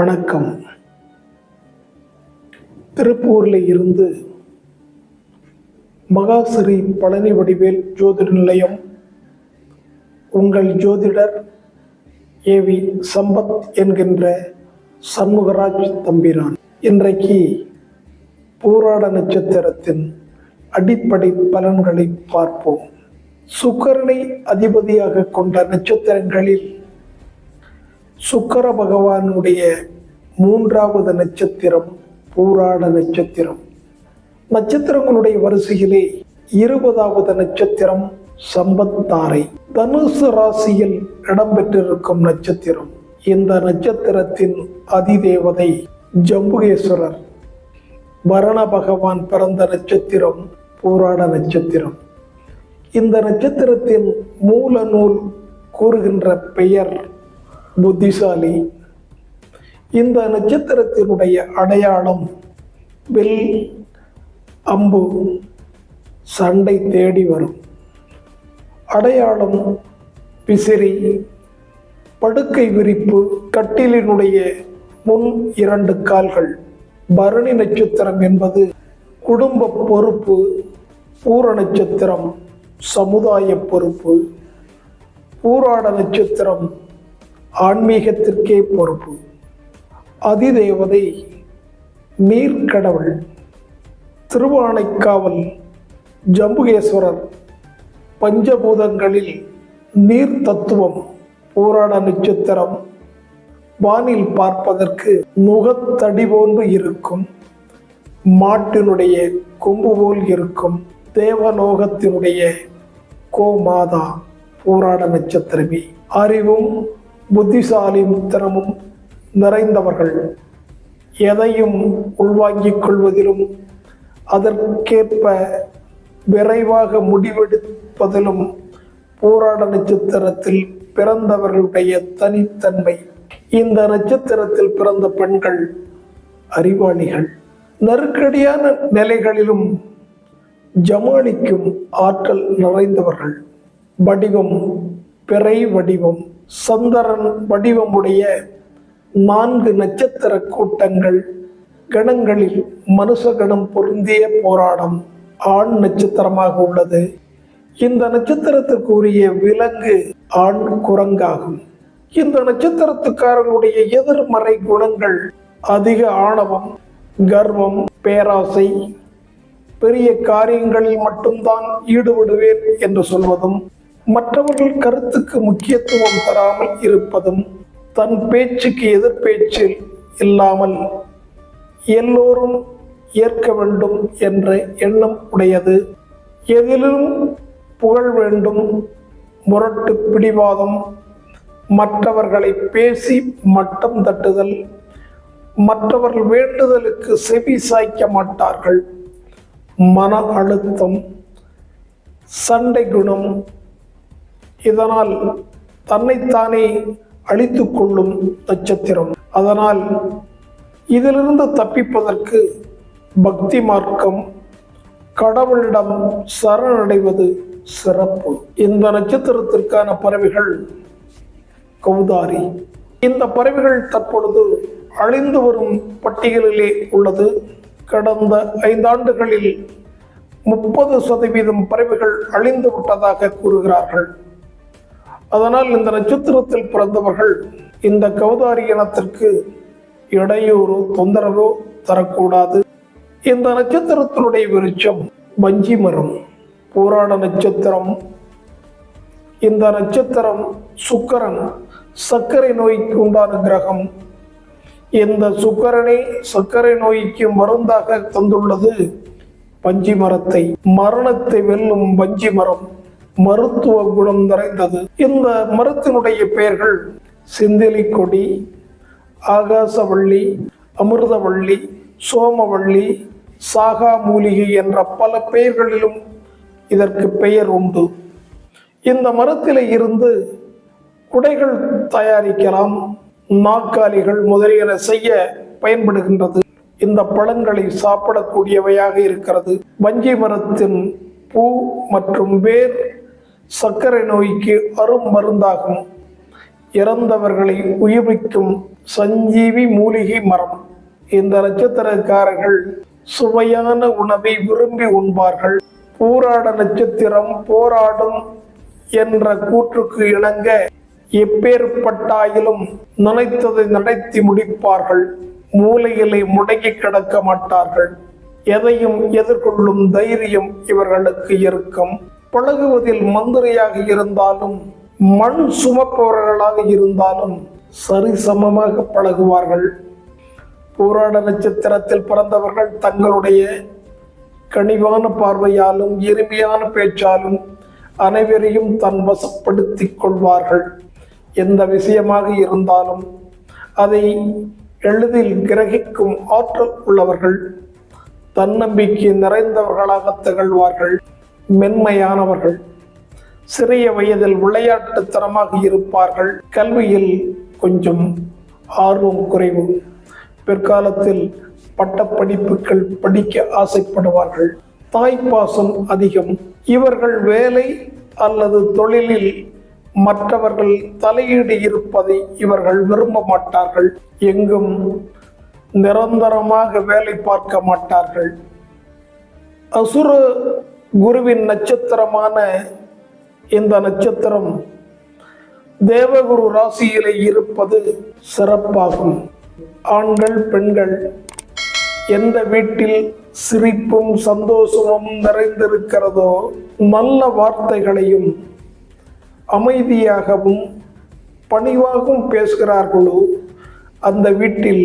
வணக்கம். திருப்பூரில் இருந்து மகாஸ்ரீ பழனி வடிவேல் ஜோதிட நிலையம். உங்கள் ஜோதிடர் ஏவி சம்பத் என்கின்ற சண்முகராஜ் தம்பிரான். இன்றைக்கு பூராட நட்சத்திரத்தின் அடிப்படை பலன்களை பார்ப்போம். சுக்கரனை அதிபதியாக கொண்ட நட்சத்திரங்களில் சுக்கர பகவானுடைய மூன்றாவது நட்சத்திரம் பூராட நட்சத்திரம். நட்சத்திரங்களுடைய வரிசையிலே இருபதாவது நட்சத்திரம் சம்பத்தாரை தனுசு ராசியில் இடம்பெற்றிருக்கும் நட்சத்திரம். இந்த நட்சத்திரத்தின் அதிதேவதை ஜம்புகேஸ்வரர் வரண பகவான் பிறந்த நட்சத்திரம் பூராட நட்சத்திரம். இந்த நட்சத்திரத்தின் மூல நூல் கூறுகின்ற பெயர் புத்திசாலி. இந்த நட்சத்திரத்தினுடைய அடையாளம் வில் அம்பு சண்டை தேடி வரும். அடையாளம் விசிறி படுக்கை விரிப்பு கட்டிலினுடைய முன் இரண்டு கால்கள். பரணி நட்சத்திரம் என்பது குடும்ப பொறுப்பு பூர நட்சத்திரம் சமுதாய பொறுப்பு. பூராட நட்சத்திரம் ஆன்மீகத்திற்கே பொறுப்பு. அதிதேவதை நீர்க்கடவுள் திருவானைக்காவல் ஜம்புகேஸ்வரர் பஞ்சபூதங்களில் நீர் தத்துவம் போராட நட்சத்திரம் வானில் பார்ப்பதற்கு நுகத்தடி போன்று இருக்கும். மாட்டினுடைய கொம்பு போல் இருக்கும். தேவலோகத்தினுடைய கோமாதா போராட நட்சத்திரமே. அறிவும் புத்திசாலி புத்திரமும் நிறைந்தவர்கள். எதையும் உள்வாங்கிக் கொள்வதிலும் அதற்கேற்ப விரைவாக முடிவெடுப்பதிலும் போராட நட்சத்திரத்தில் பிறந்தவர்களுடைய தனித்தன்மை. இந்த நட்சத்திரத்தில் பிறந்த பெண்கள் அறிவாளிகள். நெருக்கடியான நிலைகளிலும் ஜமாளிக்கும் ஆற்றல் நிறைந்தவர்கள். வடிவம் பிறை வடிவம் சந்திரன் வடிவமுடைய நான்கு நட்சத்திர கூட்டங்கள் கணங்களில் மனுஷகணம் பொருந்திய போராடம் ஆண் நட்சத்திரமாக உள்ளது. இந்த நட்சத்திரத்துக்குரிய விலங்கு ஆண் குரங்காகும். இந்த நட்சத்திரத்துக்காரர்களுடைய எதிர்மறை குணங்கள் அதிக ஆணவம் கர்வம் பேராசை பெரிய காரியங்களில் மட்டும்தான் ஈடுபடுவேன் என்று சொல்வதும் மற்றவர்கள் கருத்துக்கு முக்கியத்துவம் தராமல் இருப்பதும் தன் பேச்சுக்கு எதிர்பேச்சில் இல்லாமல் எல்லோரும் ஏற்க வேண்டும் என்ற எண்ணம் உடையது. எதிலும் புகழ் வேண்டும் முரட்டு பிடிவாதம் மற்றவர்களை பேசி மட்டம் தட்டுதல் மற்றவர்கள் வேண்டுதலுக்கு செவி சாய்க்க மாட்டார்கள். மன அழுத்தம் சண்டை குணம் இதனால் தன்னைத்தானே அழித்து கொள்ளும் நட்சத்திரம். அதனால் இதிலிருந்து தப்பிப்பதற்கு பக்தி மார்க்கம் கடவுளிடம் சரணடைவது சிறப்பு. இந்த நட்சத்திரத்திற்கான பறவைகள் கௌதாரி இந்த பறவைகள் தற்பொழுது அழிந்து வரும் பட்டியலிலே உள்ளது. கடந்த ஐந்தாண்டுகளில் முப்பது சதவீதம் பறவைகள் அழிந்து விட்டதாக கூறுகிறார்கள். அதனால் இந்த நட்சத்திரத்தில் பிறந்தவர்கள் இந்த கௌதாரி இனத்திற்கு இடையூறு தொந்தரவோ தரக்கூடாது. இந்த நட்சத்திரத்தினுடைய விருட்சம் வஞ்சி மரம் போராட நட்சத்திரம். இந்த நட்சத்திரம் சுக்கரன் சர்க்கரை நோய்க்கு உண்டான கிரகம். இந்த சுக்கரனை சர்க்கரை நோய்க்கு மருந்தாக தந்துள்ளது பஞ்சி மரத்தை. மரணத்தை வெல்லும் பஞ்சி மரம். மருத்துவ குணம் நிறைந்தது. இந்த மரத்தினுடைய பெயர்கள் சிந்திலி கொடி ஆகாசவள்ளி அமிர்தவள்ளி சோமவள்ளி சாகா மூலிகை என்ற பல பெயர்களிலும் இதற்கு பெயர் உண்டு. இந்த மரத்தில் இருந்து குடைகள் தயாரிக்கலாம் நாற்காலிகள் முதலியன செய்ய பயன்படுகின்றது. இந்த பழங்களை சாப்பிடக்கூடியவையாக இருக்கிறது. வஞ்சி மரத்தின் பூ மற்றும் வேர் சர்க்கரை நோய்க்கு அரும் மருந்தாகும். இறந்தவர்களை உயிர்ப்பிக்கும் சஞ்சீவி மூலிகை மரம். இந்த நட்சத்திரக்காரர்கள் சுவையான உணவை விரும்பி உண்பார்கள். போராட நட்சத்திரம் போராடும் என்ற கூற்றுக்கு இணங்க எப்பேற்பட்டாயிலும் நினைத்ததை நடத்தி முடிப்பார்கள். மூலைகளை முடங்கி கிடக்க மாட்டார்கள். எதையும் எதிர்கொள்ளும் தைரியம் இவர்களுக்கு இருக்கும். பழகுவதில் மந்திரியாக இருந்தாலும் மண் சுமப்பவர்களாக இருந்தாலும் சரிசமமாக பழகுவார்கள். போராட நட்சத்திரத்தில் பிறந்தவர்கள் தங்களுடைய கனிவான பார்வையாலும் எளிமையான பேச்சாலும் அனைவரையும் தன் வசப்படுத்தி கொள்வார்கள். எந்த விஷயமாக இருந்தாலும் அதை எளிதில் கிரகிக்கும் ஆற்றல் உள்ளவர்கள் தன்னம்பிக்கை நிறைந்தவர்களாக திகழ்வார்கள். மென்மையானவர்கள். சிறிய வயதில் விளையாட்டுத்தனமாக இருப்பார்கள். கல்வியில் கொஞ்சம் ஆர்வம் குறைவு. பிற்காலத்தில் பட்டப்படிப்புகள் படிக்க ஆசைப்படுவார்கள். தாய்ப்பாசம் அதிகம். இவர்கள் வேலை அல்லது தொழிலில் மற்றவர்கள் தலையீடு இருப்பதை இவர்கள் விரும்ப மாட்டார்கள். எங்கும் நிரந்தரமாக வேலை பார்க்க மாட்டார்கள். அசுர குருவின் நட்சத்திரமான இந்த நட்சத்திரம் தேவகுரு ராசியிலே இருப்பது சிறப்பாகும். ஆண்கள் பெண்கள் எந்த வீட்டில் சிரிப்பும் சந்தோஷமும் நிறைந்திருக்கிறதோ நல்ல வார்த்தைகளையும் அமைதியாகவும் பணிவாகவும் பேசுகிறார்களோ அந்த வீட்டில்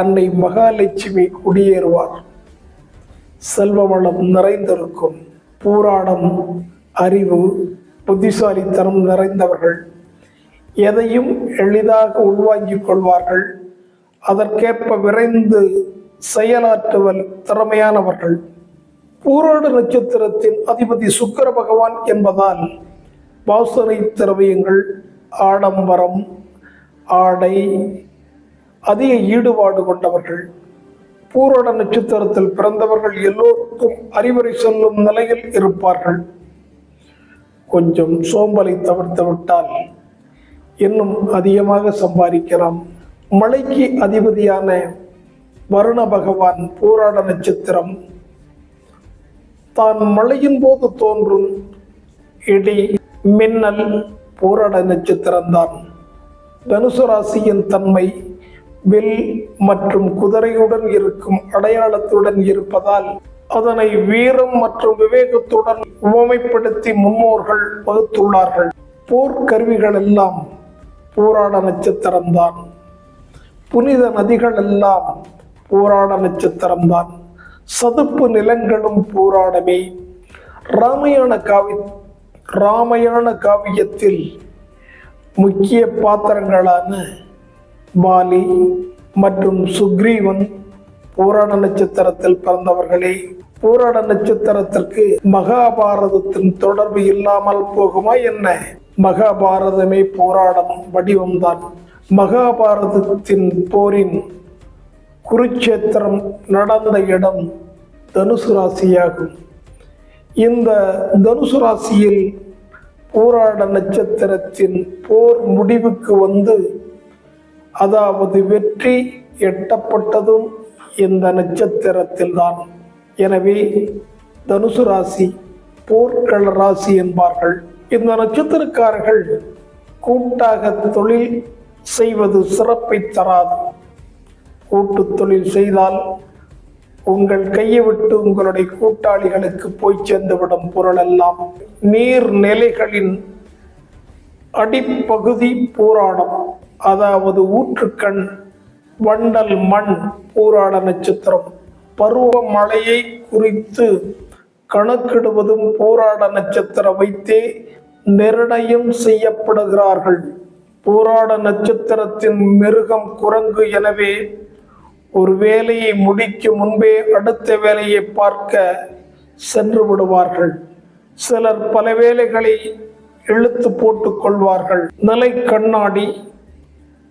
அன்னை மகாலட்சுமி குடியேறுவார். செல்வ வளம் நிறைந்திருக்கும். பூராடம் அறிவு புத்திசாலித்தனம் நிறைந்தவர்கள். எதையும் எளிதாக உள்வாங்கிக் கொள்வார்கள். அதற்கேற்ப விரைந்து செயலாற்றுவல் திறமையானவர்கள். பூராட நட்சத்திரத்தின் அதிபதி சுக்கர பகவான் என்பதால் வாசனை திரவியங்கள் ஆடம்பரம் ஆடை அதிக ஈடுபாடு கொண்டவர்கள். பூரண நட்சத்திரத்தில் பிறந்தவர்கள் எல்லோருக்கும் அறிவுரை சொல்லும் நிலையில் இருப்பார்கள். கொஞ்சம் சோம்பலை தவிர்த்து விட்டால் இன்னும் அதிகமாக சம்பாதிக்கலாம். மலைக்கு அதிபதியான வருண பகவான் பூராட நட்சத்திரம். தான் மழையின் போது தோன்றும் இடி மின்னல் பூராட நட்சத்திரம்தான். தனுசு ராசியின் தன்மை வில் மற்றும் குதிரையுடன் இருக்கும் அடையாளத்துடன் இருப்பதால் அதனை வீரம் மற்றும் விவேகத்துடன் உவமைப்படுத்தி முன்னோர்கள் வகுத்துள்ளார்கள். போர்க்கருவிகள் எல்லாம் போராட நட்சத்திரம்தான் புனித நதிகள் எல்லாம் போராட நட்சத்திரம்தான் சதுப்பு நிலங்களும் போராடமே. ராமாயண காவி ராமாயண காவியத்தில் முக்கிய பாத்திரங்களான பாலி மற்றும் சுக்ரீவன் போராட நட்சத்திரத்தில் பிறந்தவர்களே போராட நட்சத்திரத்திற்கு மகாபாரதத்தின் தொடர்பு இல்லாமல் போகுமா என்ன? மகாபாரதமே போராடும் வடிவம்தான். மகாபாரதத்தின் போரின் குருட்சேத்திரம் நடந்த இடம் தனுசு ராசியாகும். இந்த தனுசு ராசியில் போராட நட்சத்திரத்தின் போர் முடிவுக்கு வந்து அதாவது வெற்றி எட்டப்பட்டதும் இந்த நட்சத்திரத்தில் தான் எனவே தனுசு ராசி போர்க்கள ராசி என்பார்கள். இந்த நட்சத்திரக்காரர்கள் கூட்டாக தொழில் செய்வது சிறப்பை தராது. கூட்டு தொழில் செய்தால் உங்கள் கையை விட்டு உங்களுடைய கூட்டாளிகளுக்கு போய் சேர்ந்துவிடும் பொருளெல்லாம் நீர்நிலைகளின் அடிப்பகுதி போராடம். அதாவது ஊற்றுக்கண் வண்டல் மண் போராட நட்சத்திரம். பருவ மழையை குறித்து கணக்கிடுவதும் போராட நட்சத்திரம் வைத்தே நிர்ணயம் செய்யப்படுகிறார்கள். போராட நட்சத்திரத்தின் மிருகம் குரங்கு எனவே ஒரு வேலையை முடிக்கும் முன்பே அடுத்த வேலையை பார்க்க சென்று விடுவார்கள். சிலர் பல வேலைகளை இழுத்து போட்டுக் கொள்வார்கள். நிலை கண்ணாடி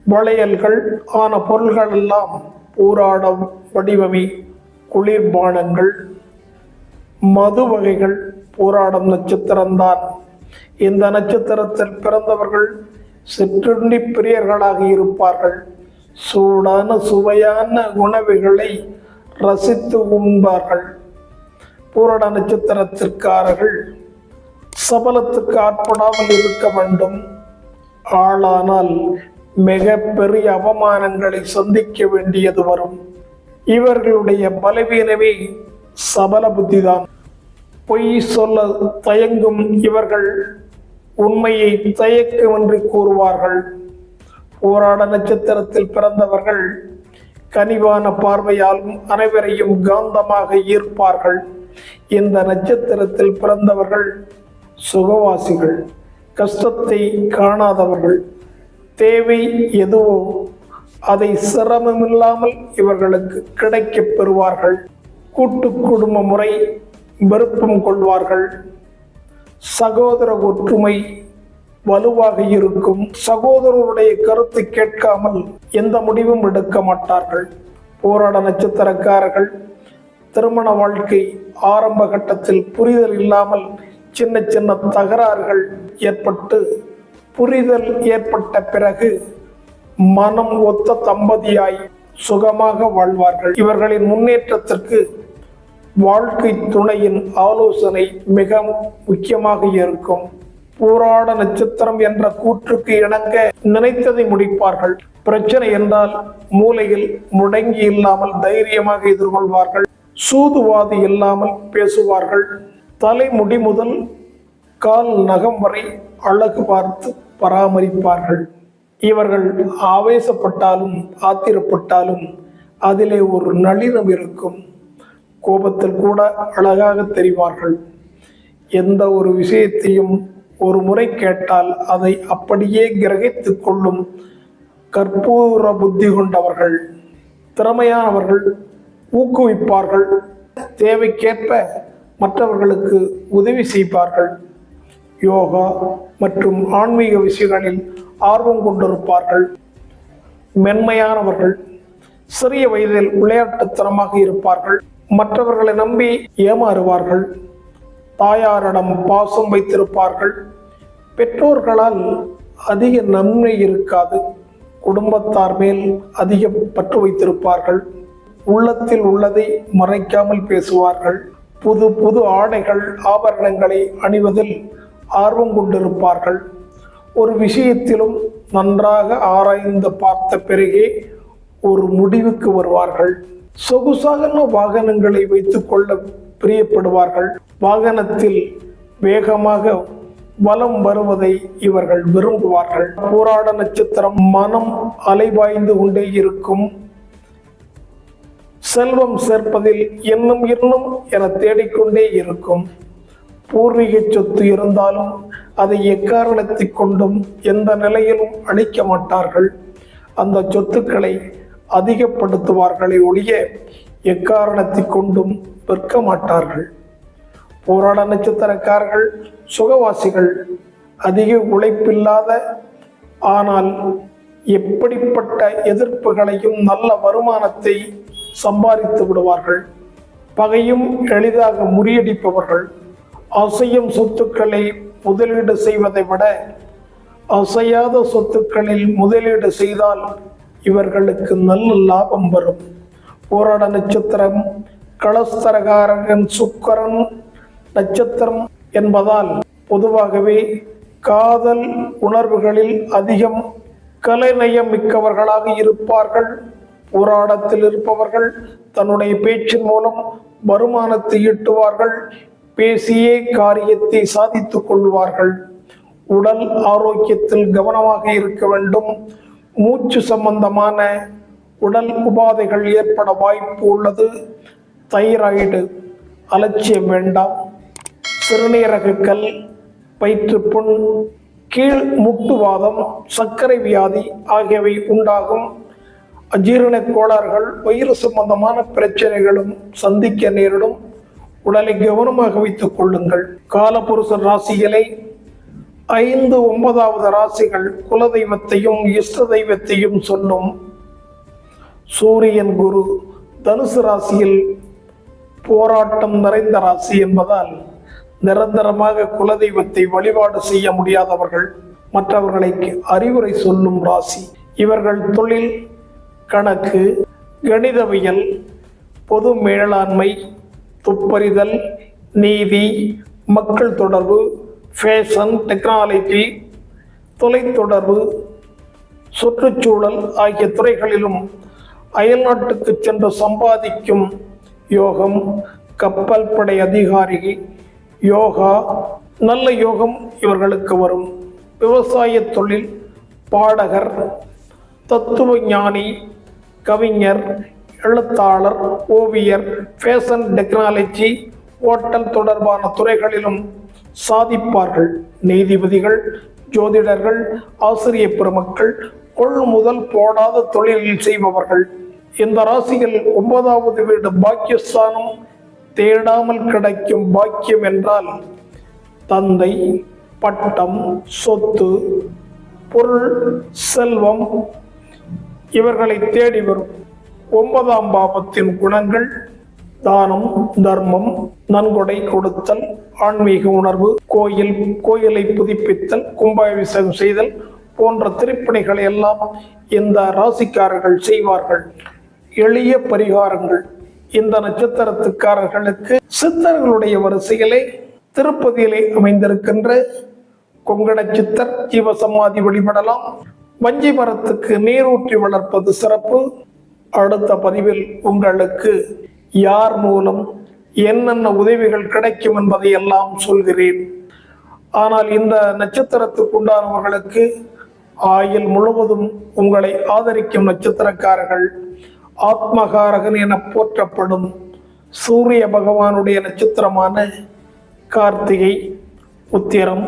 வளையல்கள் ஆன பொருள்கள் எல்லாம் ஊராடம் வடிவமை குளிர்பானங்கள் மது வகைகள் போராடும் நட்சத்திரம்தான். இந்த நட்சத்திரத்தில் பிறந்தவர்கள் சிற்றுண்டி பிரியர்களாக இருப்பார்கள். சூடான சுவையான உணவுகளை ரசித்து உண்பார்கள். பூரட நட்சத்திரத்திற்காரர்கள் சபலத்துக்கு ஆட்படாமல் இருக்க வேண்டும். ஆளானால் மிக பெரிய அவமானங்களை சந்திக்க வேண்டியது வரும். இவர்களுடைய பலவீனமே சபல புத்திதான். பொய் சொல்ல தயங்கும் இவர்கள் உண்மையை தயக்கமின்றி கூறுவார்கள். போராட நட்சத்திரத்தில் பிறந்தவர்கள் கனிவான பார்வையாலும் அனைவரையும் காந்தமாக ஈர்ப்பார்கள். இந்த நட்சத்திரத்தில் பிறந்தவர்கள் சுகவாசிகள் கஷ்டத்தை காணாதவர்கள். தேவை எதுவோ அதை சிரமமில்லாமல் இவர்களுக்கு கிடைக்கப் பெறுவார்கள். கூட்டு குடும்ப முறை விருப்பம் கொள்வார்கள். சகோதர ஒற்றுமை வலுவாக இருக்கும். சகோதரருடைய கருத்தை கேட்காமல் எந்த முடிவும் எடுக்க மாட்டார்கள். போராட நட்சத்திரக்காரர்கள் திருமண வாழ்க்கை ஆரம்ப கட்டத்தில் புரிதல் இல்லாமல் சின்ன சின்ன தகராறுகள் ஏற்பட்டு புரிதல் ஏற்பட்ட பிறகு மனம் ஒத்த தம்பதியாய் சுகமாக வாழ்வார்கள். இவர்களின் முன்னேற்றத்திற்கு வாழ்க்கை துணையின் ஆலோசனை மிக முக்கியமாக இருக்கும். போராட நட்சத்திரம் என்ற கூற்றுக்கு இணங்க நினைத்ததை முடிப்பார்கள். பிரச்சனை என்றால் மூலையில் முடங்கி இல்லாமல் தைரியமாக எதிர்கொள்வார்கள். சூதுவாதி இல்லாமல் பேசுவார்கள். தலைமுடி முதல் கால் நகம் வரை அழகு பார்த்து பராமரிப்பார்கள். இவர்கள் ஆவேசப்பட்டாலும் ஆத்திரப்பட்டாலும் அதிலே ஒரு நளினம் இருக்கும். கோபத்தில் கூட அழகாக தெரிவார்கள். எந்த ஒரு விஷயத்தையும் ஒரு முறை கேட்டால் அதை அப்படியே கிரகித்து கொள்ளும் கற்பூர புத்தி கொண்டவர்கள். திறமையானவர்கள் ஊக்குவிப்பார்கள். தேவைக்கேற்ப மற்றவர்களுக்கு உதவி செய்வார்கள். யோகா மற்றும் ஆன்மீக விஷயங்களில் ஆர்வம் கொண்டிருப்பார்கள். மென்மையானவர்கள் சிறிய வயதில் விளையாட்டுத்தனமாக இருப்பார்கள். மற்றவர்களை நம்பி ஏமாறுவார்கள். தாயாரிடம் பாசம் வைத்திருப்பார்கள். பெற்றோர்களால் அதிக நன்மை இருக்காது. குடும்பத்தார் மேல் அதிக பற்று வைத்திருப்பார்கள். உள்ளத்தில் உள்ளதை மறைக்காமல் பேசுவார்கள். புது புது ஆடைகள் ஆபரணங்களை அணிவதில் ஆர்வம் கொண்டிருப்பார்கள். ஒரு விஷயத்திலும் நன்றாக ஆராய்ந்து பார்த்த பிறகே ஒரு முடிவுக்கு வருவார்கள். சொகுசாகன வாகனங்களை வைத்துக்கொள்ள பிரியப்படுவார்கள். வாகனத்தில் வேகமாக வலம் வருவதை இவர்கள் விரும்புவார்கள். போராட நட்சத்திரம் மனம் அலைவாய்ந்து கொண்டே இருக்கும். செல்வம் சேர்ப்பதில் இன்னும் இன்னும் என தேடிக்கொண்டே இருக்கும். பூர்வீக சொத்து இருந்தாலும் அதை எக்காரணத்தை கொண்டும் எந்த நிலையிலும் அழிக்க மாட்டார்கள். அந்த சொத்துக்களை அதிகப்படுத்துவார்களே ஒழிய எக்காரணத்தை கொண்டும் விற்க மாட்டார்கள். போராட நட்சத்திரக்காரர்கள் சுகவாசிகள் அதிக உழைப்பில்லாத ஆனால் எப்படிப்பட்ட எதிர்ப்புகளையும் நல்ல வருமானத்தை சம்பாதித்து விடுவார்கள். பகையும் எளிதாக முறியடிப்பவர்கள். அசையும் சொத்துக்களை முதலீடு செய்வதை விட அசையாத சொத்துக்களில் முதலீடு செய்தால் இவர்களுக்கு நல்ல லாபம் வரும். போராட நட்சத்திரம் களஸ்தரகாரன் சுக்கரன் நட்சத்திரம் என்பதால் பொதுவாகவே காதல் உணர்வுகளில் அதிகம் கலைநயம் மிக்கவர்களாக இருப்பார்கள். போராடத்தில் இருப்பவர்கள் தன்னுடைய பேச்சின் மூலம் வருமானத்தை ஈட்டுவார்கள். பேசியே காரியத்தை சாதித்துக் கொள்வார்கள். உடல் ஆரோக்கியத்தில் கவனமாக இருக்க வேண்டும். மூச்சு சம்பந்தமான உடல் உபாதைகள் ஏற்பட வாய்ப்பு உள்ளது. தைராய்டு அலட்சியம் வேண்டாம். சிறுநீரக கல் வயிற்றுப்புண் கீழ் முட்டுவாதம் சர்க்கரை வியாதி ஆகியவை உண்டாகும். அஜீரண கோளாறுகள் வயிறு சம்பந்தமான பிரச்சனைகளும் சந்திக்க நேரிடும். உடலை கவனமாக வைத்துக் கொள்ளுங்கள். காலபுருஷ ராசிகளை ஐந்து ஒன்பதாவது ராசிகள் குலதெய்வத்தையும் இஷ்ட தெய்வத்தையும் சொல்லும் சூரியன் குரு தனுசு ராசியில் போராட்டம் நிறைந்த ராசி என்பதால் நிரந்தரமாக குலதெய்வத்தை வழிபாடு செய்ய முடியாதவர்கள் மற்றவர்களை அறிவுரை சொல்லும் ராசி. இவர்கள் தொழில் கணக்கு கணிதவியல் பொது மேலாண்மை துப்பறிதல் நீதி மக்கள் தொடர்பு ஃபேஷன் டெக்னாலஜி தொலைத்தொடர்பு சுற்றுச்சூழல் ஆகிய துறைகளிலும் அயல்நாட்டுக்கு சென்று சம்பாதிக்கும் யோகம் கப்பல் படை அதிகாரி யோகா நல்ல யோகம் இவர்களுக்கு வரும். விவசாய தொழில் பாடகர் தத்துவ ஞானி கவிஞர் எழுத்தாளர் ஓவியர் ஃபேஷன் டெக்னாலஜி ஓட்டல் தொடர்பான துறைகளிலும் சாதிப்பார்கள். நீதிபதிகள் ஜோதிடர்கள் ஆசிரிய பெருமக்கள் கொள்முதல் போடாத தொழிலில் செய்பவர்கள். இந்த ராசிகள் ஒன்பதாவது வீடு பாக்கியஸ்தானம் தேடாமல் கிடைக்கும் பாக்கியம் என்றால் தந்தை பட்டம் சொத்து பொருள் செல்வம் இவர்களை தேடி வரும். ஒன்பதாம் பாவத்தின் குணங்கள் தானம் தர்மம் நன்கொடை கொடுத்தல் ஆன்மீக உணர்வு கோயில் கோயிலை புதுப்பித்தல் கும்பாபிஷேகம் செய்தல் போன்ற திருப்பணிகளை எல்லாம் இந்த ராசிக்காரர்கள் செய்வார்கள். எளிய பரிகாரங்கள். இந்த நட்சத்திரத்துக்காரர்களுக்கு சித்தர்களுடைய வரிசையிலே திருப்பதியிலே அமைந்திருக்கின்ற கொங்கண சித்தர் ஜீவசமாதி வழிபடலாம். வஞ்சி மரத்துக்கு நீரூற்றி வளர்ப்பது சிறப்பு. அடுத்த பதிவில் உங்களுக்கு யார் மூலம் என்னென்ன உதவிகள் கிடைக்கும் என்பதை எல்லாம் சொல்கிறேன். ஆனால் இந்த நட்சத்திரத்துக்கு உண்டானவர்களுக்கு ஆயுள் முழுவதும் உங்களை ஆதரிக்கும் நட்சத்திரக்காரர்கள் ஆத்மகாரகன் என போற்றப்படும் சூரிய பகவானுடைய நட்சத்திரமான கார்த்திகை உத்திரம்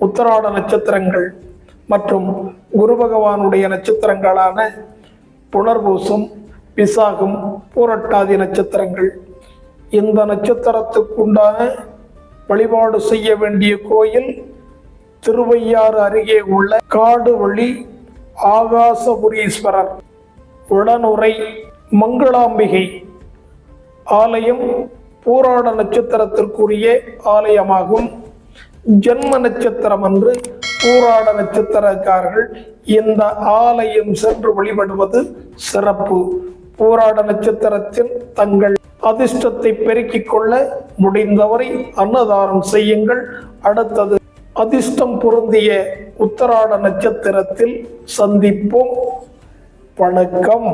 உத்தராட நட்சத்திரங்கள் மற்றும் குரு பகவானுடைய நட்சத்திரங்களான புனர்பூசம் விசாகம் பூரட்டாதி நட்சத்திரங்கள். இந்த நட்சத்திரத்துக்குண்டான வழிபாடு செய்ய வேண்டிய கோயில்? திருவையாறு அருகே உள்ள காடு வழி ஆகாசபுரீஸ்வரர். உடனுரை மங்களாம்பிகை. ஆலயம் பூராட நட்சத்திரத்திற்குரிய ஆலயமாகும். ஜென்ம நட்சத்திரம் அன்று பூராட நட்சத்திரக்காரர்கள் இந்த ஆலயம் சென்று வழிபடுவது சிறப்பு. போராட நட்சத்திரத்தில் தங்கள் அதிர்ஷ்டத்தை பெருக்கிக் கொள்ள முடிந்தவரை அன்னதானம் செய்யுங்கள். அடுத்தது அதிர்ஷ்டம் பொருந்திய உத்தராட நட்சத்திரத்தில் சந்திப்போம். வணக்கம்.